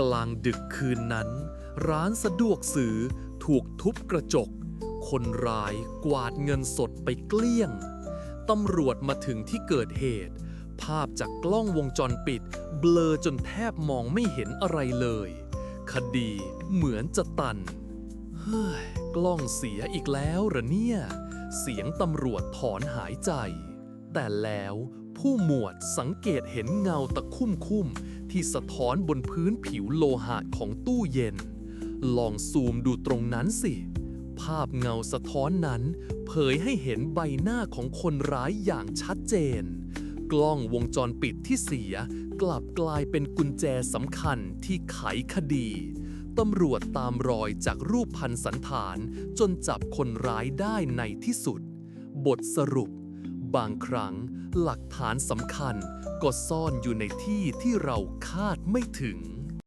กลางดึกคืนนั้น ร้านสะดวกซื้อถูกทุบกระจก คนร้ายกวาดเงินสดไปเกลี้ยง ตำรวจมาถึงที่เกิดเหตุ ภาพจากกล้องวงจรปิด เบลอจนแทบมองไม่เห็นอะไรเลย คดีเหมือนจะตัน เฮ้ย กล้องเสียอีกแล้วหรอเนี่ย เสียงตำรวจถอนหายใจ แต่แล้วผู้หมวดสังเกตเห็นเงาตะคุ่มคุ่ม ที่สะท้อนบนพื้นผิวโลหะของตู้เย็น ลองซูมดูตรงนั้นสิ ภาพเงาสะท้อนนั้น เผยให้เห็นใบหน้าของคนร้ายอย่างชัดเจน กล้องวงจรปิดที่เสียกลับกลายเป็นกุญแจสำคัญที่ไขคดีตำรวจตามรอยจากรูปพันสันฐานจนจับคนร้ายได้ในที่สุด บทสรุป บางครั้งหลักฐานสำคัญก็ซ่อนอยู่ในที่ที่เราคาดไม่ถึง